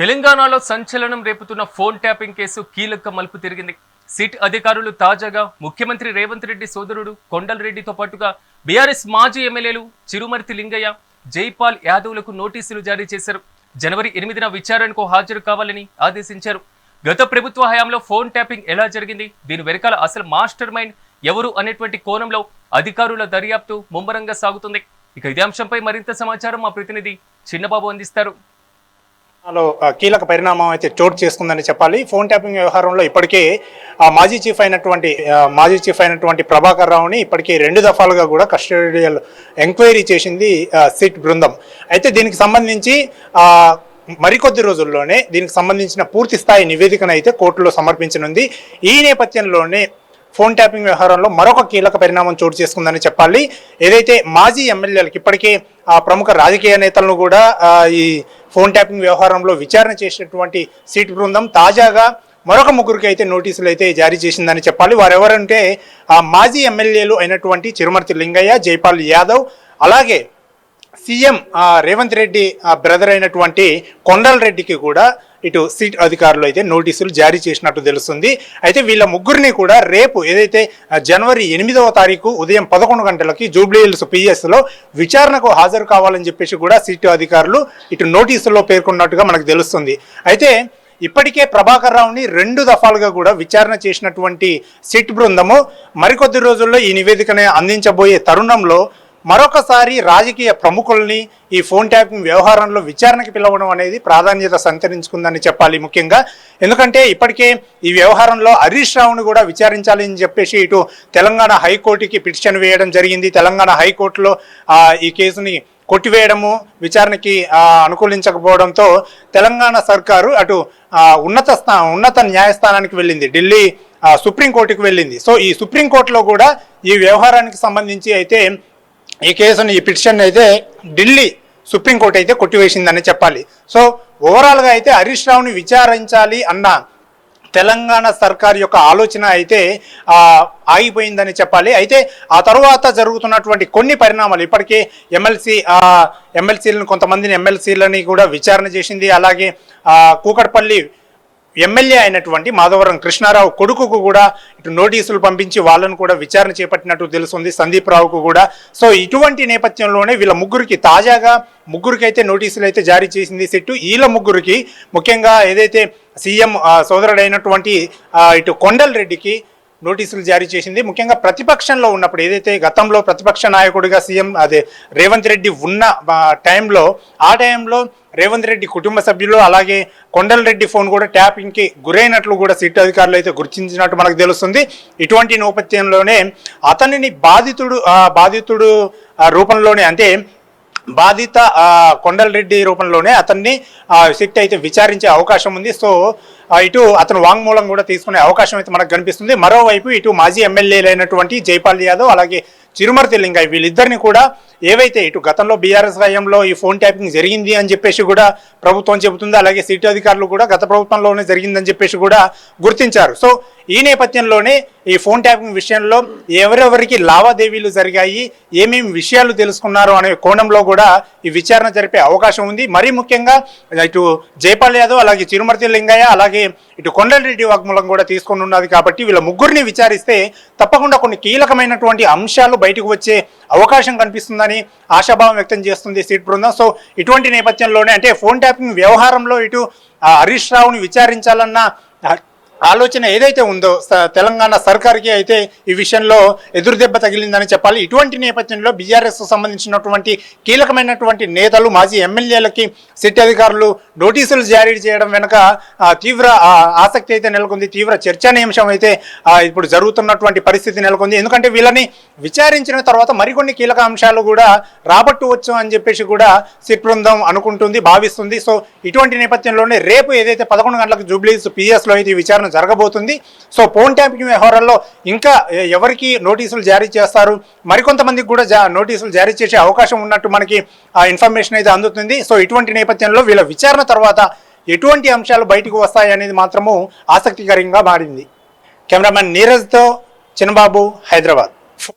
తెలంగాణలో సంచలనం రేపుతున్న phone tapping case కీలక మలుపు తిరిగింది. సిట్ అధికారులు తాజాగా ముఖ్యమంత్రి రేవంత్ రెడ్డి సోదరుడు కొండల్ రెడ్డితో పాటుగా బీఆర్ఎస్ మాజీ ఎమ్మెల్యేలు చిరుమర్తి లింగయ్య జైపాల్ యాదవ్లకు నోటీసులు జారీ చేశారు. జనవరి ఎనిమిదిన విచారణకు హాజరు కావాలని ఆదేశించారు. గత ప్రభుత్వ హయాంలో ఫోన్ ట్యాపింగ్ ఎలా జరిగింది? దీని వెనకాల అసలు మాస్టర్ మైండ్ ఎవరు అనేటువంటి కోణంలో అధికారుల దర్యాప్తు ముమ్మరంగా సాగుతుంది. ఇక ఇదే అంశంపై మరింత సమాచారం మా ప్రతినిధి చిన్నబాబు అందిస్తారు. లో కీలక పరిణామం అయితే చోటు చేసుకుందని చెప్పాలి. ఫోన్ ట్యాపింగ్ వ్యవహారంలో ఇప్పటికే ఆ మాజీ చీఫ్ అయినటువంటి మాజీ చీఫ్ అయినటువంటి ప్రభాకర్ రావుని ఇప్పటికే రెండు దఫాలుగా కూడా కస్టడియల్ ఎంక్వైరీ చేసింది సిట్ బృందం. అయితే దీనికి సంబంధించి మరికొద్ది రోజుల్లోనే దీనికి సంబంధించిన పూర్తి స్థాయి నివేదికను అయితే కోర్టులో సమర్పించనుంది. ఈ నేపథ్యంలోనే ఫోన్ ట్యాపింగ్ వ్యవహారంలో మరొక కీలక పరిణామం చోటు చేసుకుందని చెప్పాలి. ఏదైతే మాజీ ఎమ్మెల్యేలకు ఇప్పటికే ఆ ప్రముఖ రాజకీయ నేతలను కూడా ఈ ఫోన్ ట్యాపింగ్ వ్యవహారంలో విచారణ చేసినటువంటి సీట్ బృందం తాజాగా మరొక ముగ్గురికి అయితే నోటీసులు అయితే జారీ చేసిందని చెప్పాలి. వారెవరంటే ఆ మాజీ ఎమ్మెల్యేలు అయినటువంటి చిరుమర్తి లింగయ్య జైపాల్ యాదవ్ అలాగే సీఎం రేవంత్ రెడ్డి బ్రదర్ అయినటువంటి కొండల్ రెడ్డికి కూడా ఇటు సీట్ అధికారులు అయితే నోటీసులు జారీ చేసినట్టు తెలుస్తుంది. అయితే వీళ్ళ ముగ్గురిని కూడా రేపు ఏదైతే జనవరి ఎనిమిదవ తారీఖు ఉదయం పదకొండు గంటలకి జూబ్లీ హిల్స్ పిఎస్లో విచారణకు హాజరు కావాలని చెప్పేసి కూడా సీటు అధికారులు ఇటు నోటీసుల్లో పేర్కొన్నట్టుగా మనకు తెలుస్తుంది. అయితే ఇప్పటికే ప్రభాకర్ రావుని రెండు దఫాలుగా కూడా విచారణ చేసినటువంటి సిట్ బృందము మరికొద్ది రోజుల్లో ఈ నివేదికను అందించబోయే తరుణంలో మరొకసారి రాజకీయ ప్రముఖుల్ని ఈ ఫోన్ ట్యాపింగ్ వ్యవహారంలో విచారణకి పిలవడం అనేది ప్రాధాన్యత సంతరించుకుందని చెప్పాలి ముఖ్యంగా. ఎందుకంటే ఇప్పటికే ఈ వ్యవహారంలో హరీష్ రావును కూడా విచారించాలని చెప్పేసి ఇటు తెలంగాణ హైకోర్టుకి పిటిషన్ వేయడం జరిగింది. తెలంగాణ హైకోర్టులో ఈ కేసుని కొట్టివేయడము విచారణకి అనుకూలించకపోవడంతో తెలంగాణ సర్కారు అటు ఉన్నత స్థా ఉన్నత న్యాయస్థానానికి వెళ్ళింది. ఢిల్లీ సుప్రీంకోర్టుకు వెళ్ళింది. సో ఈ సుప్రీంకోర్టులో కూడా ఈ వ్యవహారానికి సంబంధించి అయితే ఈ కేసుని ఈ పిటిషన్ అయితే ఢిల్లీ సుప్రీంకోర్టు అయితే కొట్టివేసిందని చెప్పాలి. సో ఓవరాల్గా అయితే హరీష్ రావుని విచారించాలి అన్న తెలంగాణ సర్కార్ యొక్క ఆలోచన అయితే ఆగిపోయిందని చెప్పాలి. అయితే ఆ తర్వాత జరుగుతున్నటువంటి కొన్ని పరిణామాలు ఇప్పటికే ఎమ్మెల్సీ ఎమ్మెల్సీలను కొంతమందిని ఎమ్మెల్సీలని కూడా విచారణ చేసింది. అలాగే కూకట్పల్లి ఎమ్మెల్యే అయినటువంటి మాధవరం కృష్ణారావు కొడుకుకు కూడా ఇటు నోటీసులు పంపించి వాళ్ళను కూడా విచారణ చేపట్టినట్టు తెలుస్తుంది సందీప్ రావుకు కూడా. సో ఇటువంటి నేపథ్యంలోనే వీళ్ళ ముగ్గురికి తాజాగా ముగ్గురికైతే నోటీసులు అయితే జారీ చేసింది. సెట్టు వీళ్ళ ముగ్గురికి ముఖ్యంగా ఏదైతే సీఎం సోదరుడైనటువంటి ఇటు కొండల్ రెడ్డికి నోటీసులు జారీ చేసింది. ముఖ్యంగా ప్రతిపక్షంలో ఉన్నప్పుడు ఏదైతే గతంలో ప్రతిపక్ష నాయకుడిగా సీఎం అదే రేవంత్ రెడ్డి ఉన్న టైంలో ఆ టైంలో రేవంత్ రెడ్డి కుటుంబ సభ్యులు అలాగే కొండల రెడ్డి ఫోన్ కూడా ట్యాపింగ్కి గురైనట్లు కూడా సిట్ అధికారులు అయితే గుర్తించినట్టు మనకు తెలుస్తుంది. ఇటువంటి నేపథ్యంలోనే అతనిని బాధితుడు బాధితుడు రూపంలోనే అంటే బాధిత ఆ, కొండల రెడ్డి రూపంలోనే అతన్ని ఆ, సిట్ అయితే విచారించే అవకాశం ఉంది. సో ఇటు అతను వాంగ్మూలం కూడా తీసుకునే అవకాశం అయితే మనకు కనిపిస్తుంది. మరోవైపు ఇటు మాజీ ఎమ్మెల్యేలైనటువంటి జైపాల్ యాదవ్ అలాగే చిరుమర్తి లింగయ్య వీళ్ళిద్దరిని కూడా ఏవైతే ఇటు గతంలో బీఆర్ఎస్ హయాంలో ఈ ఫోన్ ట్యాపింగ్ జరిగింది అని చెప్పేసి కూడా ప్రభుత్వం చెబుతుంది అలాగే సిటీ అధికారులు కూడా గత ప్రభుత్వంలోనే జరిగిందని చెప్పేసి కూడా గుర్తించారు. సో ఈ నేపథ్యంలోనే ఈ ఫోన్ ట్యాపింగ్ విషయంలో ఎవరెవరికి లావాదేవీలు జరిగాయి ఏమేమి విషయాలు తెలుసుకున్నారు అనే కోణంలో కూడా ఈ విచారణ జరిపే అవకాశం ఉంది. మరీ ముఖ్యంగా ఇటు జైపాల్ యాదవ్ అలాగే చిరుమర్తి లింగయ్య అలాగే ఇటు కొండలరెడ్డి వాగ్మూలం కూడా తీసుకొని ఉన్నది కాబట్టి వీళ్ళ ముగ్గురిని విచారిస్తే తప్పకుండా కొన్ని కీలకమైనటువంటి అంశాలు బయటకు వచ్చే అవకాశం కనిపిస్తుందని ఆశాభావం వ్యక్తం చేస్తుంది సీట్ బృందం. సో ఇటువంటి నేపథ్యంలోనే అంటే ఫోన్ ట్యాపింగ్ వ్యవహారంలో ఇటు హరీష్ రావుని విచారించాలన్న ఆలోచన ఏదైతే ఉందో స- తెలంగాణ సర్కార్కి అయితే ఈ విషయంలో ఎదురుదెబ్బ తగిలిందని చెప్పాలి. ఇటువంటి నేపథ్యంలో బీఆర్ఎస్ సంబంధించినటువంటి కీలకమైనటువంటి నేతలు మాజీ ఎమ్మెల్యేలకి సిట్ అధికారులు నోటీసులు జారీ చేయడం వెనుక తీవ్ర ఆసక్తి అయితే నెలకొంది. తీవ్ర చర్చనీయాంశం అయితే ఇప్పుడు జరుగుతున్నటువంటి పరిస్థితి నెలకొంది. ఎందుకంటే వీళ్ళని విచారించిన తర్వాత మరికొన్ని కీలక అంశాలు కూడా రాబట్టవచ్చు అని చెప్పేసి కూడా సిట్ బృందం అనుకుంటుంది భావిస్తుంది. సో ఇటువంటి నేపథ్యంలోనే రేపు ఏదైతే పదకొండు గంటలకు జూబ్లీస్ పిఎస్లో అయితే విచారణ విచారణ జరగబోతుంది. సో ఫోన్ ట్యాపింగ్ వ్యవహారంలో ఇంకా ఎవరికి నోటీసులు జారీ చేస్తారు? మరికొంతమందికి కూడా జా నోటీసులు జారీ చేసే అవకాశం ఉన్నట్టు మనకి ఆ ఇన్ఫర్మేషన్ అయితే అందుతుంది. సో ఇటువంటి నేపథ్యంలో వీళ్ళ విచారణ తర్వాత ఎటువంటి అంశాలు బయటకు వస్తాయి అనేది మాత్రము ఆసక్తికరంగా మారింది. కెమెరామెన్ నీరజ్తో చిన్నబాబు హైదరాబాద్.